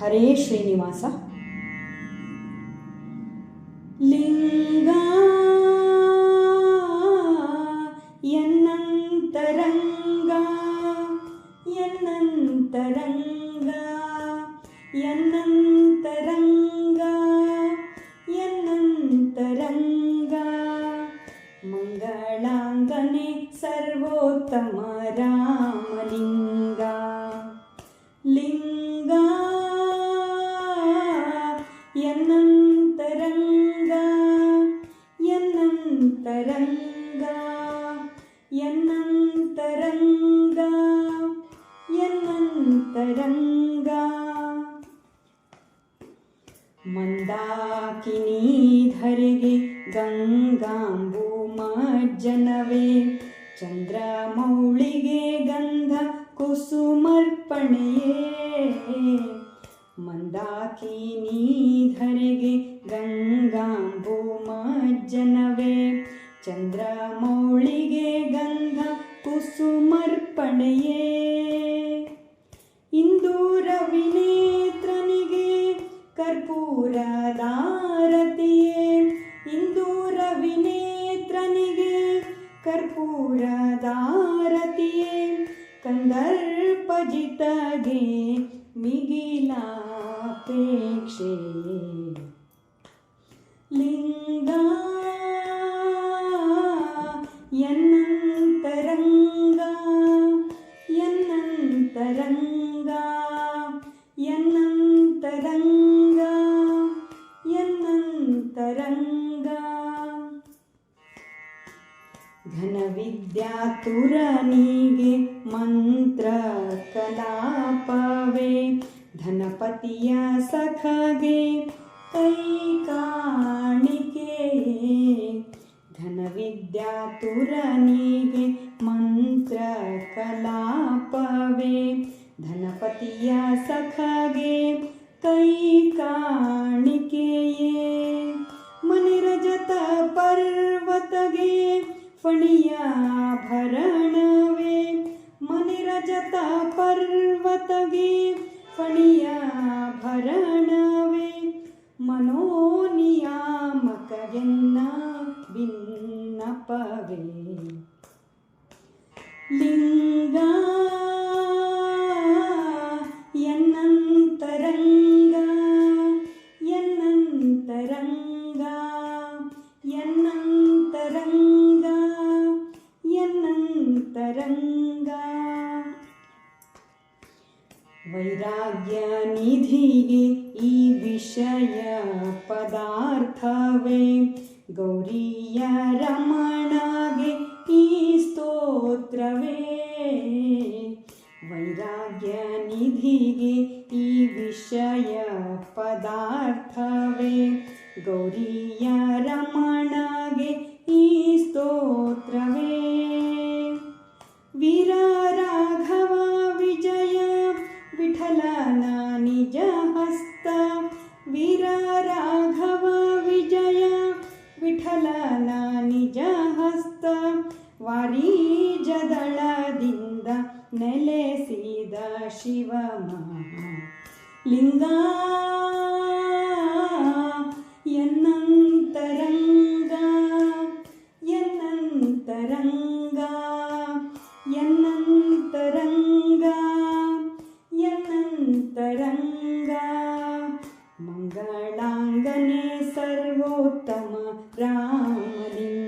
हरे श्रीनिवास। लिङ्गा यन्नन्तरङ्गा यन्नन्तरङ्गा यन्नन्तरङ्गा यन्नन्तरङ्गा मङ्गलाङ्गणे सर्वोत्तमराणि यन्नन्तरङ्गा यन्नन्तरङ्गा यन्नन्तरङ्गा यन्नन्तरङ्गा। मन्दाकिनीधरे गङ्गाम्बूमज्जनवे चन्द्रमौळिगे गन्ध कुसुमर्पणये ಕುಸುಮರ್ಪಣೆಯೇ ಮಂದಾಕಿನಿ ಧರೆಗೆ ಗಂಗಾಂಬು ಮಜ್ಜನವೇ. ಚಂದ್ರಮೌಳಿಗೆ ಗಂಧ ಕುಸುಮರ್ಪಣೆಯೇ. ಇಂದು ರವಿನೇತ್ರನಿಗೆ ಕರ್ಪೂರದಾರತಿಯೇ ಇಂದು ರವಿನೇತ್ರನಿಗೆ ಕರ್ಪೂರದಾರತಿಯೇ ಕಂದರ್ಪಜಿತಗೆ ಮಿಗಿಲಾಪೇಕ್ಷೆ सापेक्षे लिङ्गा यन्नरङ्गा यन्नन्तरङ्गा यन्नन्तरङ्गा यन्नन्तरङ्गा। घनविद्या मन्त्रकला धनपतिया सखगे कई काणिके धन विद्या तुरनिगे मंत्र कलापवे धनपतिया सखगे कई काणिके मनिरजत पर्वतगे फणिया भरण वे मनिरजत प पणिया भरण वैराग्यनिधि विषय पदार गौरीयरमणे कि स्तोत्रव। वैराग्यनिधि विषय पदव गौरीयरमण ವಿಠಲನ ನಿಜ ಹಸ್ತ ವೀರ ರಾಘವ ವಿಜಯ ವಿಠಲನ ನಿಜ ಹಸ್ತ ವಾರೀಜದಳದಿಂದ ನೆಲೆಸಿದ ಶಿವ ಲಿಂಗ गणे सर्वोत्तम रामलिङ्ग